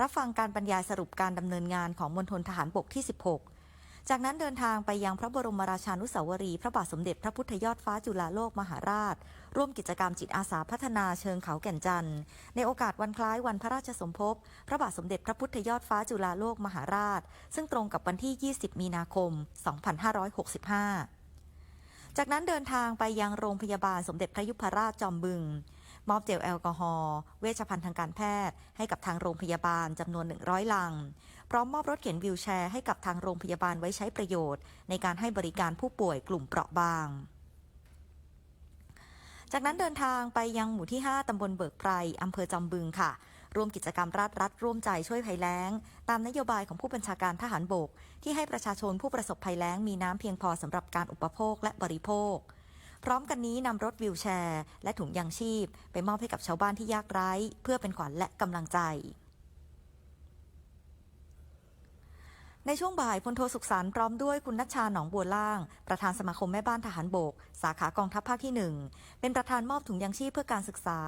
รับฟังการบรรยายสรุปการดำเนินงานของมณฑลทหารบกที่ 16 จากนั้นเดินทางไปยังพระบรมราชานุสาวรีย์พระบาทสมเด็จพระพุทธยอดฟ้าจุฬาโลกมหาราช ร่วมกิจกรรมจิตอาสาพัฒนาเชิงเขาแก่นจันทร์ในโอกาสวันคล้ายวันพระราชสมภพ พระบาทสมเด็จพระพุทธยอดฟ้าจุฬาโลกมหาราช ซึ่งตรงกับวันที่ 20 มีนาคม 2565 จากนั้นเดินทางไปยังโรงพยาบาลสมเด็จพระยุพราชจอมบึง มอบเจลแอลกอฮอล์เวชภัณฑ์ทางการแพทย์ ให้กับทางโรงพยาบาลจำนวน 100 ลัง พร้อมมอบรถเข็นวิวแชร์ให้กับทางโรงพยาบาลไว้ใช้ประโยชน์ ในการให้บริการผู้ป่วยกลุ่มเปราะบางจากนั้นเดินทางไปยังหมู่ที่ 5 ตำบลเบิกไพรอำเภอจอมบึงค่ะ ร่วมกิจกรรมรัฐรัฐร่วมใจช่วยภัยแล้ง ตามนโยบายของผู้บัญชาการทหารบก ที่ให้ประชาชนผู้ประสบภัยแล้งมีน้ำเพียงพอสำหรับการอุปโภคและบริโภค พร้อมกันนี้นำรถวิวแชร์ และถุงยางชีพ ไปมอบให้กับชาวบ้านที่ยากไร้ เพื่อเป็นขวัญและกำลังใจในช่วงบ่ายพลโทสุขสันต์พร้อมด้วยคุณนัชชาหนองบัวล่าง ประธานสมาคมแม่บ้านทหารบก สาขากองทัพภาคที่ 1 เป็นประธานมอบถุงยางชีพเพื่อการศึกษา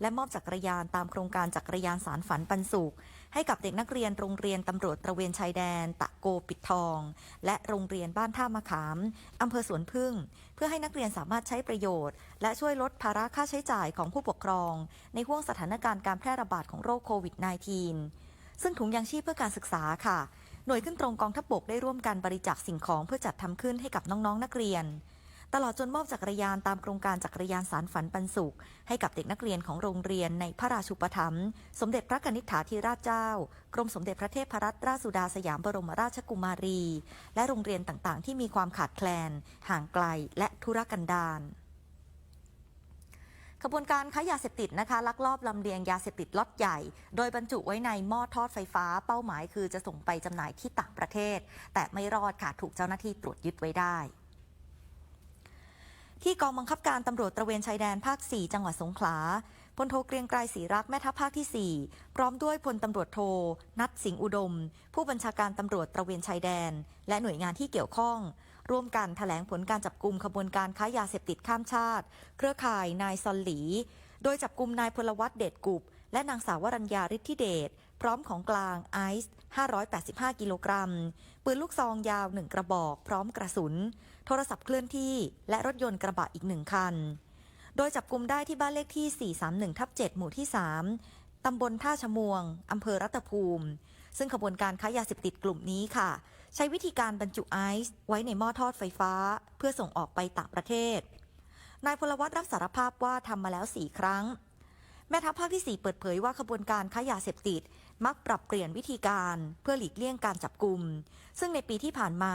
และมอบจักรยานตามโครงการจักรยานสารฝันปันสุข ให้กับเด็กนักเรียนโรงเรียนตำรวจตระเวนชายแดน ตะโกปิดทอง และโรงเรียนบ้านท่ามะขามอำเภอสวนพึ่ง เพื่อให้นักเรียนสามารถใช้ประโยชน์ และช่วยลดภาระค่าใช้จ่ายของผู้ปกครอง ในห่วงสถานการณ์การแพร่ระบาดของโรคโควิด -19 ซึ่งถุงยางชีพเพื่อการศึกษาค่ะ หน่วยขึ้นตรงกองทัพบบกได้ร่วมกันบริจาคสิ่งของเพื่อจัดทำขึ้นให้กับน้องๆนนักเรียน ตลอดจนมอบจักรยานตามโครงการจักรยานสารฝันปันสุข ให้กับเด็กนักเรียนของโรงเรียนในพระราชูปถัมภ์สมเด็จพระกนิษฐาธิราชเจ้า กรมสมเด็จพระเทพรัตนราชสุดาสยามบรมราชกุมารี และโรงเรียนต่างๆ ที่มีความขาดแคลน ห่างไกล และทุรกันดารขบวนการค้ายาเสพติดนะคะลักลอบลำเลียงยาเสพติดล็อตใหญ่ โดยบรรจุไว้ในหม้อทอดไฟฟ้า เป้าหมายคือจะส่งไปจำหน่ายที่ต่างประเทศ แต่ไม่รอดค่ะถูกเจ้าหน้าที่ตรวจยึดไว้ได้ ที่กองบังคับการตำรวจตระเวนชายแดนภาค 4 จังหวัดสงขลา พลโทเกรียงไกรศรีรักแม่ทัพภาคที่ 4 พร้อมด้วยพลตำรวจโท นัทสิงห์อุดม ผู้บัญชาการตำรวจตระเวนชายแดน และหน่วยงานที่เกี่ยวข้อง ร่วมกันถแถลงผลการจับกลุ่มขบวนการค้ายาเสพติดข้ามชาติ เครือข่ายนายซอลหลี โดยจับกลุ่มนายพลวัตเดชกุบ และนางสาววรัญญาฤทธิเดชพร้อมของกลางไอซ์585 กิโลกรัม ปืนลูกซองยาวหนึ่งกระบอก พร้อมกระสุน โทรศัพท์เคลื่อนที่และรถยนต์กระบะอีกหนึ่งคัน โดยจับกลุ่มได้ที่บ้านเลขที่ 431ทับ7หมู่ที่ 3 ตำบลท่าชมวง อำเภอรัตภูมิ ซึ่งขบวนการค้ายาเสพติดกลุ่มนี้ค่ะ ใช้วิธีการบรรจุไอซ์ไว้ในหม้อทอดไฟฟ้า เพื่อส่งออกไปต่างประเทศ นายพลวัตรับสารภาพว่าทำมาแล้ว 4 ครั้ง แม่ทัพภาคที่ 4 เปิดเผยว่าขบวนการค้ายาเสพติด มักปรับเปลี่ยนวิธีการเพื่อหลีกเลี่ยงการจับกลุ่ม ซึ่งในปีที่ผ่านมา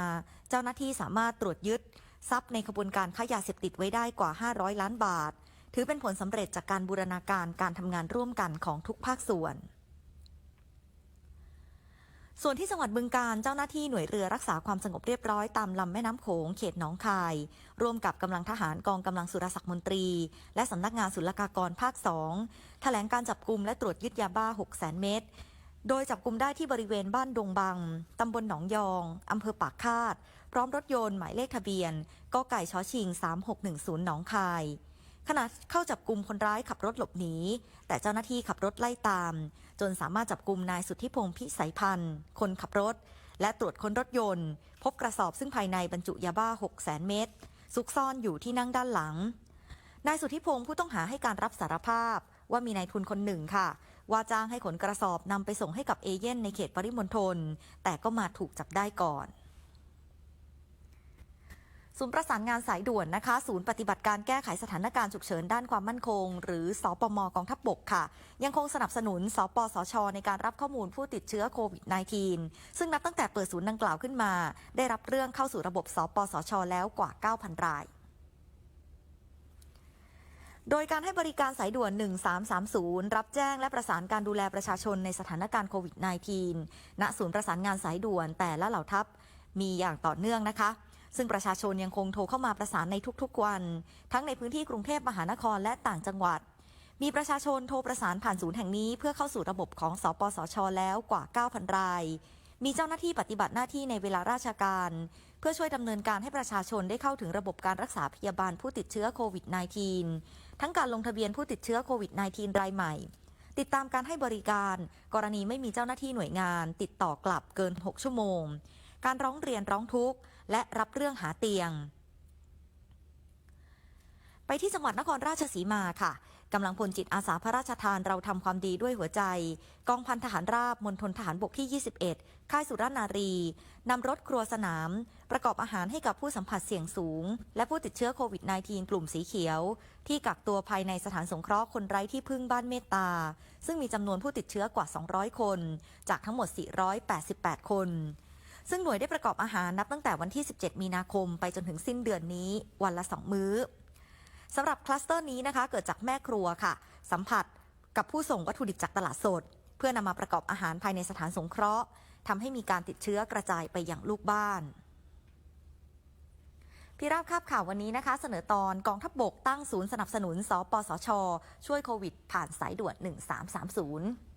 เจ้าหน้าที่สามารถตรวจยึด ทรัพย์ในขบวนการค้ายาเสพติดไว้ได้กว่า 500 ล้านบาท ถือเป็นผลสำเร็จจากการบูรณาการการทำงานร่วมกันของทุกภาคส่วนส่วนที่จังหวัดบึงการเจ้าหน้าที่หน่วยเรือรักษาความสงบเรียบร้อยตามลำแม่น้ำโขงเขตหนองคาย ร่วมกับกำลังทหารกองกำลังสุรศักดิ์มนตรี และสำนักงานศุลกากรภาค 2 แถลงการจับกลุ่มและตรวจยึดยาบ้า 6 0 0 0 0 เม็ด โดยจับกลุ่มได้ที่บริเวณบ้านดงบัง ตำบลหนองยอง อำเภอปากคาด พร้อมรถยนต์หมายเลขทะเบียนกไก่ชอชิง 3610 หนองคาย ขณะเข้าจับกลุ่มคนร้ายขับรถหลบหนี แต่เจ้าหน้าที่ขับรถไล่ตาม จนสามารถจับกลุ่มนายสุทธิพงศ์พิสัยพันธ์ คนขับรถ และตรวจค้นรถยนต์ พบกระสอบซึ่งภายในบรรจุยาบ้า 6 0 0 0 0เม็ด ซุกซ่อนอยู่ที่นั่งด้านหลัง นายสุทธิพงศ์ผู้ต้องหาให้การรับสารภาพว่ามีนายทุนคนหนึ่งค่ะ ว่าจ้างให้ขนกระสอบนำไปส่งให้กับเอเย่นในเขตปริมณฑลแต่ก็มาถูกจับได้ก่อนศูนย์ประสานงานสายด่วนนะคะ ศูนย์ปฏิบัติการแก้ไขสถานการณ์ฉุกเฉินด้านความมั่นคง หรือสอปมกองทัพบบกค่ะ ยังคงสนับสนุนสปสช ในการรับข้อมูลผู้ติดเชื้อโควิด -19 ซึ่งนับตั้งแต่เปิดศูนย์ดังกล่าวขึ้นมา ได้รับเรื่องเข้าสู่ระบบสปสช แล้วกว่า 9,000 ราย โดยการให้บริการสายด่วน 1330 รับแจ้งและประสานการดูแลประชาชนในสถานการณ์โควิด -19 ณ ศูนย์ประสานงานสายด่วนแต่ละเหล่าทัพมีอย่างต่อเนื่องนะคะ ซึ่งประชาชนยังคงโทรเข้ามาประสานในทุกๆวัน ทั้งในพื้นที่กรุงเทพมหานครและต่างจังหวัด มีประชาชนโทรประสานผ่านศูนย์แห่งนี้เพื่อเข้าสู่ระบบของสปสช แล้วกว่า 9,000 ราย มีเจ้าหน้าที่ปฏิบัติหน้าที่ในเวลาราชการ เพื่อช่วยดำเนินการให้ประชาชนได้เข้าถึงระบบการรักษาพยาบาลผู้ติดเชื้อโควิด -19 ทั้งการลงทะเบียนผู้ติดเชื้อโควิด -19 รายใหม่ ติดตามการให้บริการ กรณีไม่มีเจ้าหน้าที่หน่วยงาน ติดต่อกลับเกิน 6 ชั่วโมง การร้องเรียนร้องทุกข์ และรับเรื่องหาเตียง ไปที่จังหวัดนครราชสีมาค่ะ กำลังพลจิตอาสาพระราชทานเราทำความดีด้วยหัวใจ กองพันทหารราบมณฑลทหารบกที่ 21 ค่ายสุรนารีนำรถครัวสนาม ประกอบอาหารให้กับผู้สัมผัสเสี่ยงสูง และผู้ติดเชื้อโควิด -19 กลุ่มสีเขียว ที่กักตัวภายในสถานสงเคราะห์คนไร้ที่พึ่งบ้านเมตตา ซึ่งมีจำนวนผู้ติดเชื้อกว่า 200 คน จากทั้งหมด 488 คนซึ่งหน่วยได้ประกอบอาหารนับตั้งแต่วันที่ 17 มีนาคมไปจนถึงสิ้นเดือนนี้ วันละ 2 มื้อ สำหรับคลัสเตอร์นี้นะคะ เกิดจากแม่ครัวค่ะ สัมผัสกับผู้ส่งวัตถุดิบจากตลาดสด เพื่อนำมาประกอบอาหารภายในสถานสงเคราะห์ทำให้มีการติดเชื้อกระจายไปอย่างลูกบ้านพี่ราบคาบข่าววันนี้นะคะ เสนอตอนกองทัพบบกตั้งศูนย์สนับสนุน สปสช ช่วยโควิด ผ่านสายด่วน 1330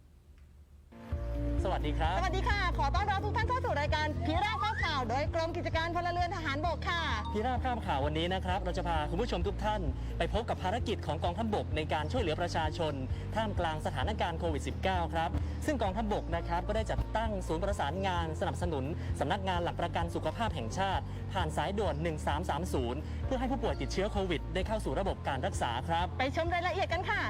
สวัสดีครับ สวัสดีค่ะ ขอต้อนรับทุกท่านเข้าสู่รายการพีราบข้าวข่าว โดยกรมกิจการพลเรือนทหารบกค่ะพี่ราบข้ามข่าววันนี้นะครับเราจะพาคุณผู้ชมทุกท่าน ไปพบกับภารกิจของกองทัพบกในการช่วยเหลือประชาชน ท่ามกลางสถานการณ์โควิด -19 ครับ ซึ่งกองทัพบกนะครับก็ได้จัดตั้งศูนย์ประสานงานสนับสนุนสำนักงานหลักประกันสุขภาพแห่งชาติ ผ่านสายด่วน 1330 เพื่อให้ผู้ป่วยติดเชื้อโควิด ได้เข้าสู่ระบบการรักษาครับ ไปชมรายละเอียดกันค่ะ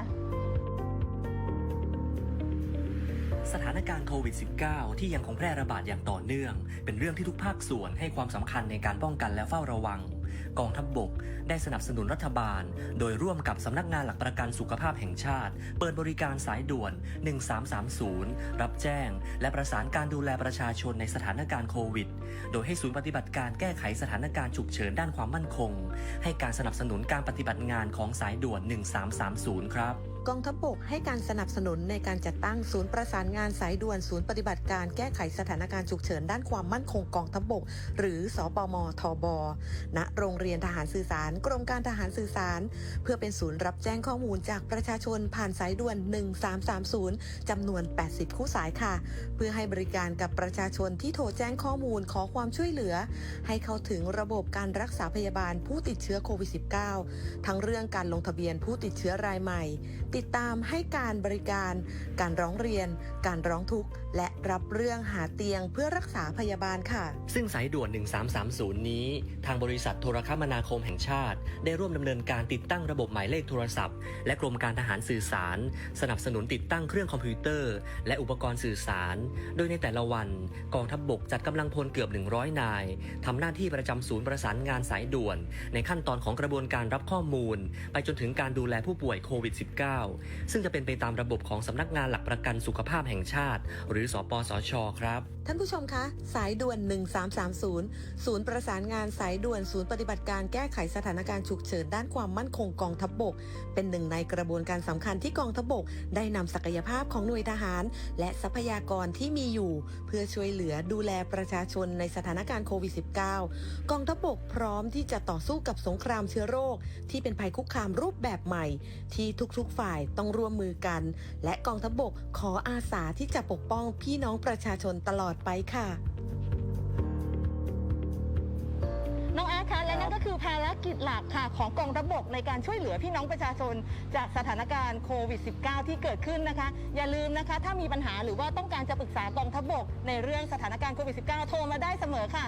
สถานการณ์โควิด -19 ที่ยังคงแพร่ระบาดอย่างต่อเนื่อง เป็นเรื่องที่ทุกภาคส่วนให้ความสำคัญในการป้องกันและเฝ้าระวัง กองทัพบบกได้สนับสนุนรัฐบาล โดยร่วมกับสำนักงานหลักประกันสุขภาพแห่งชาติ เปิดบริการสายด่วน 1330 รับแจ้ง และประสานการดูแลประชาชนในสถานการณ์โควิด โดยให้ศูนย์ปฏิบัติการแก้ไขสถานการณ์ฉุกเฉินด้านความมั่นคง ให้การสนับสนุนการปฏิบัติงานของสายด่วน 1330 ครับ กองทัพบกให้การสนับสนุนในการจัดตั้งศูนย์ประสานงานสายด่วนศูนย์ปฏิบัติการแก้ไขสถานการณ์ฉุกเฉินด้านความมั่นคงกองทัพบก หรือสปมทบ ณ โรงเรียนทหารสื่อสาร กรมการทหารสื่อสาร เพื่อเป็นศูนย์รับแจ้งข้อมูลจากประชาชนผ่านสายด่วน 1330 จำนวน 80 คู่สายค่ะ เพื่อให้บริการกับประชาชนที่โทรแจ้งข้อมูลขอความช่วยเหลือ ให้เข้าถึงระบบการรักษาพยาบาลผู้ติดเชื้อโควิด -19 ทั้งเรื่องการลงทะเบียนผู้ติดเชื้อรายใหม่ติดตามให้การบริการ การร้องเรียน การร้องทุกข์ และรับเรื่องหาเตียงเพื่อรักษาพยาบาลค่ะ ซึ่งสายด่วน 1330 นี้ ทางบริษัทโทรคมนาคมแห่งชาติ ได้ร่วมดำเนินการติดตั้งระบบหมายเลขโทรศัพท์ และกรมการทหารสื่อสาร สนับสนุนติดตั้งเครื่องคอมพิวเตอร์ และอุปกรณ์สื่อสาร โดยในแต่ละวัน กองทัพบบกจัดกำลังพลเกือบ 100 นายทำหน้าที่ประจำศูนย์ประสานงานสายด่วน ในขั้นตอนของกระบวนการรับข้อมูล ไปจนถึงการดูแลผู้ป่วยโควิด -19 ซึ่งจะเป็นไปตามระบบของสำนักงานหลักประกันสุขภาพแห่งชาติ หรือสปสช ครับ ท่านผู้ชมคะ สายด่วน 1330 ศูนย์ประสานงานสายด่วนศูนย์ปฏิบัติการแก้ไขสถานการณ์ฉุกเฉินด้านความมั่นคงกองทัพบบก เป็นหนึ่งในกระบวนการสำคัญที่กองทัพบบก ได้นำศักยภาพของหน่วยทหาร และทรัพยากรที่มีอยู่ เพื่อช่วยเหลือดูแลประชาชนในสถานการณ์โควิด -19 กองทัพบบกพร้อมที่จะต่อสู้กับสงครามเชื้อโรค ที่เป็นภัยคุกคามรูปแบบใหม่ ที่ทุกๆฝ่ายต้องร่วมมือกัน และกองทัพบบกขออาสาที่จะปกป้องพี่น้องประชาชนตลอดไปค่ะ คะและนั่นก็คือภารกิจหลักค่ะของกองทัพบกในการช่วยเหลือพี่น้องประชาชน จากสถานการณ์โควิด -19 ที่เกิดขึ้นนะคะ อย่าลืมนะคะ ถ้ามีปัญหาหรือว่าต้องการจะปรึกษากองทัพบก ในเรื่องสถานการณ์โควิด -19 โทรมาได้เสมอค่ะ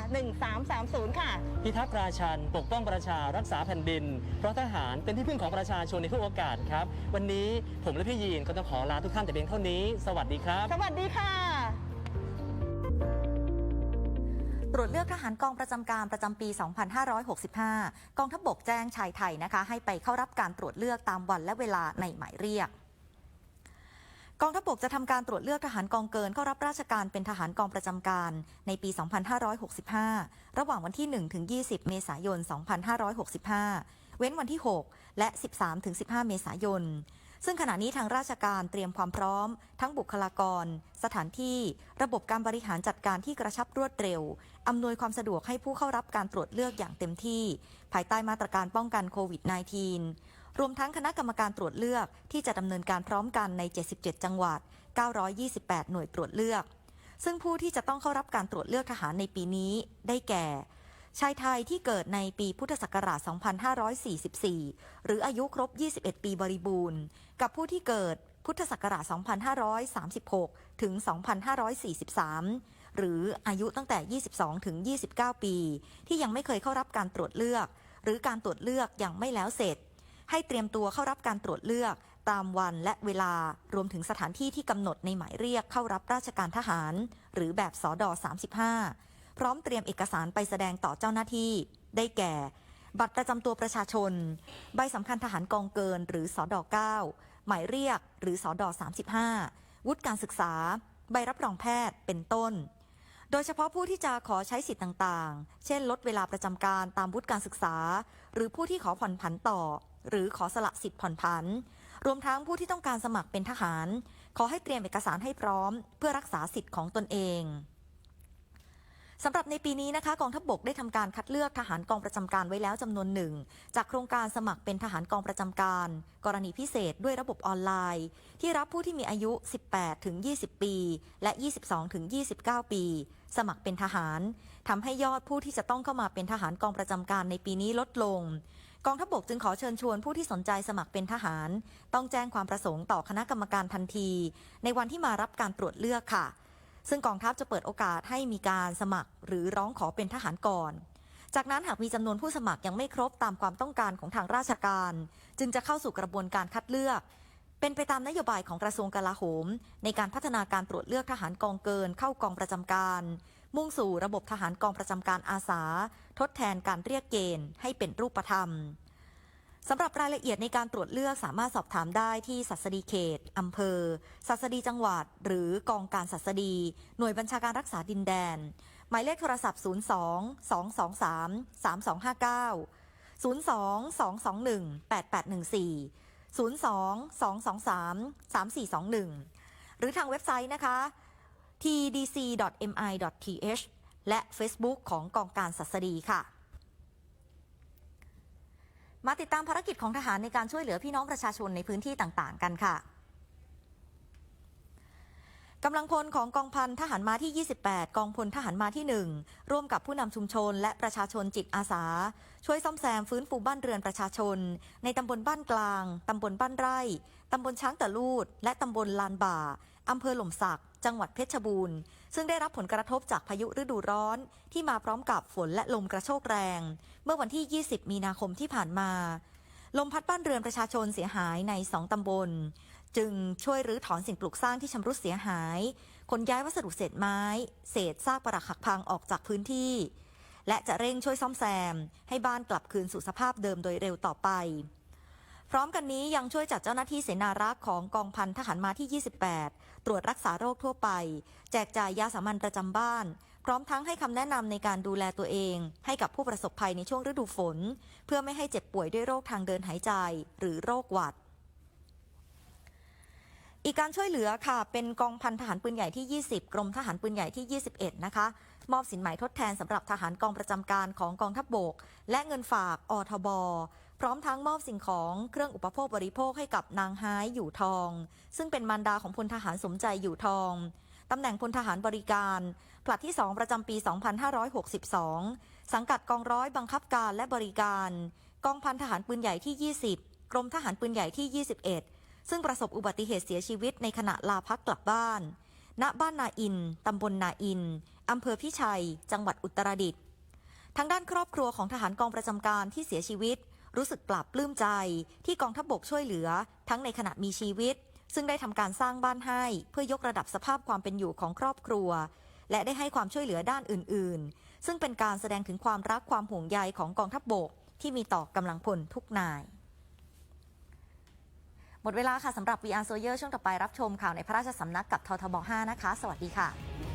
1330 ค่ะ พิทักษ์ราชันปกป้องประชารักษาแผ่นดิน เพราะทหารเป็นที่พึ่งของประชาชนในทุกโอกาสครับ วันนี้ผมและพี่ยีนก็ต้องขอลาทุกท่านแต่เพียงเท่านี้ สวัสดีครับ สวัสดีค่ะ ตรวจเลือกทหารกองประจำการประจำปี 2565 กองทัพบกแจ้งชายไทยนะคะ ให้ไปเข้ารับการตรวจเลือกตามวันและเวลาในหมายเรียกกองทัพบกจะทำการตรวจเลือกทหารกองเกินเข้ารับราชการเป็นทหารกองประจำการในปี 2565 ระหว่างวันที่ 1 ถึง 20 เมษายน 2565 เว้นวันที่ 6 และ 13 ถึง 15 เมษายน ซึ่งขณะนี้ทางราชการเตรียมความพร้อม ทั้งบุคลากร สถานที่ ระบบการบริหารจัดการที่กระชับรวดเร็ว อำนวยความสะดวกให้ผู้เข้ารับการตรวจเลือกอย่างเต็มที่ ภายใต้มาตรการป้องกันโควิด -19 รวมทั้งคณะกรรมการตรวจเลือกที่จะดำเนินการพร้อมกันใน 77 จังหวัด 928 หน่วยตรวจเลือก ซึ่งผู้ที่จะต้องเข้ารับการตรวจเลือกทหารในปีนี้ ได้แก่ ชายไทยที่เกิดในปีพุทธศักราช 2544 หรืออายุครบ 21 ปีบริบูรณ์ กับผู้ที่เกิดพุทธศักราช 2536 ถึง 2543 หรืออายุตั้งแต่ 22 ถึง 29 ปี ที่ยังไม่เคยเข้ารับการตรวจเลือก หรือการตรวจเลือกยังไม่แล้วเสร็จ ให้เตรียมตัวเข้ารับการตรวจเลือกตามวันและเวลารวมถึงสถานที่ที่กำหนดในหมายเรียกเข้ารับราชการทหาร หรือแบบสอดอ35 พร้อมเตรียมเอกสารไปแสดงต่อเจ้าหน้าที่ ได้แก่ บัตรประจำตัวประชาชน ใบสำคัญทหารกองเกินหรือสอดอ9หมายเรียกหรือสอดอ35 วุฒิการศึกษา ใบรับรองแพทย์เป็นต้น โดยเฉพาะผู้ที่จะขอใช้สิทธิ์ต่างๆ เช่น ลดเวลาประจำการตามวุฒิการศึกษา หรือผู้ที่ขอผ่อนผันต่อ หรือขอสละสิทธิ์ผ่อนผัน รวมทั้งผู้ที่ต้องการสมัครเป็นทหาร ขอให้เตรียมเอกสารให้พร้อม เพื่อรักษาสิทธิ์ของตนเอง สำหรับในปีนี้นะคะกองทัพบกได้ทำการคัดเลือกทหารกองประจำการไว้แล้วจำนวนหนึ่ง จากโครงการสมัครเป็นทหารกองประจำการ กรณีพิเศษด้วยระบบออนไลน์ ที่รับผู้ที่มีอายุ 18 ถึง 20 ปี และ 22 ถึง 29 ปี สมัครเป็นทหารทำให้ยอดผู้ที่จะต้องเข้ามาเป็นทหารกองประจำการในปีนี้ลดลงกองทัพบกจึงขอเชิญชวนผู้ที่สนใจสมัครเป็นทหาร ต้องแจ้งความประสงค์ต่อคณะกรรมการทันที ในวันที่มารับการตรวจเลือกค่ะ ซึ่งกองทัพจะเปิดโอกาสให้มีการสมัคร หรือร้องขอเป็นทหารก่อน จากนั้นหากมีจำนวนผู้สมัครยังไม่ครบตามความต้องการของทางราชการ จึงจะเข้าสู่กระบวนการคัดเลือก เป็นไปตามนโยบายของกระทรวงกลาโหม ในการพัฒนาการตรวจเลือกทหารกองเกิน เข้ากองประจำการ มุ่งสู่ระบบทหารกองประจำการอาสา ทดแทนการเรียกเกณฑ์ให้เป็นรูปธรรม สำหรับรายละเอียดในการตรวจเลือกสามารถสอบถามได้ที่สัสดีเขตอำเภอสัสดีจังหวัด หรือกองการสัสดี หน่วยบัญชาการรักษาดินแดน หมายเลขโทรศัพท์ 02 223 3259 02 221 8814 02 223 3421 หรือทางเว็บไซต์นะคะ tdc.mi.th และ Facebook ของกองการสัสดีค่ะ มาติดตามภารกิจของทหารในการช่วยเหลือพี่น้องประชาชนในพื้นที่ต่างๆ กันค่ะกำลังพลของกองพันทหารมาที่ 28 กองพลทหารมาที่ 1 ร่วมกับผู้นำชุมชน และประชาชนจิตอาสา ช่วยซ่อมแซมฟื้นฟูบ้านเรือนประชาชน ในตำบลบ้านกลาง ตำบลบ้านไร่ ตำบลช้างตะลูด และตำบลลานบ่าอำเภอหล่มสัก จังหวัดเพชรบูรณ์ ซึ่งได้รับผลกระทบจากพายุฤดูร้อนที่มาพร้อมกับฝนและลมกระโชกแรง เมื่อวันที่ 20 มีนาคมที่ผ่านมา ลมพัดบ้านเรือนประชาชนเสียหายในสองตำบล จึงช่วยรื้อถอนสิ่งปลูกสร้างที่ชำรุดเสียหายขนย้ายวัสดุเศษไม้ เศษซากปรักหักพังออกจากพื้นที่ และจะเร่งช่วยซ่อมแซม ให้บ้านกลับคืนสู่สภาพเดิมโดยเร็วต่อไปพร้อมกันนี้ยังช่วยจัดเจ้าหน้าที่เสนารักษ์ของกองพันทหารมาที่ 28 ตรวจรักษาโรคทั่วไป แจกจ่ายยาสามัญประจำบ้าน พร้อมทั้งให้คำแนะนำในการดูแลตัวเอง ให้กับผู้ประสบภัยในช่วงฤดูฝน เพื่อไม่ให้เจ็บป่วยด้วยโรคทางเดินหายใจ หรือโรคหวัดอีกการช่วยเหลือค่ะ เป็นกองพันทหารปืนใหญ่ที่ 20 กรมทหารปืนใหญ่ที่ 21 นะคะ มอบสินไหมทดแทนสำหรับทหารกองประจำการของกองทัพบบก และเงินฝากอทบ ร้อมทั้งมอบสิ่งของเครื่องอุปโภคบริโภคให้กับนางฮายอยู่ทอง ซึ่งเป็นมารดาของพลทหารสมใจอยู่ทองตำแหน่งพลทหารบริการ ผลัดที่ 2 ประจำปี 2562 สังกัดกองร้อยบังคับการและบริการ กองพันทหารปืนใหญ่ที่ 20 กรมทหารปืนใหญ่ที่ 21 ซึ่งประสบอุบัติเหตุเสียชีวิตในขณะลาพักกลับบ้าน ณ บ้านนาอิน ตำบลนาอิน อำเภอพิชัย จังหวัดอุตรดิตถ์ ทางด้านครอบครัวของทหารกองประจำการที่เสียชีวิต รู้สึกปลาบปลื้มใจ ที่กองทัพบบกช่วยเหลือ ทั้งในขณะมีชีวิต ซึ่งได้ทำการสร้างบ้านให้ เพื่อยกระดับสภาพความเป็นอยู่ของครอบครัว และได้ให้ความช่วยเหลือด้านอื่น ๆ ซึ่งเป็นการแสดงถึงความรักความห่วงใยของกองทัพบบก ที่มีต่อกำลังพลทุกนายหมดเวลาค่ะสำหรับ VR Soldier ช่วงต่อไปรับชมข่าวในพระราชสำนักกับททบ 5 นะคะ สวัสดีค่ะ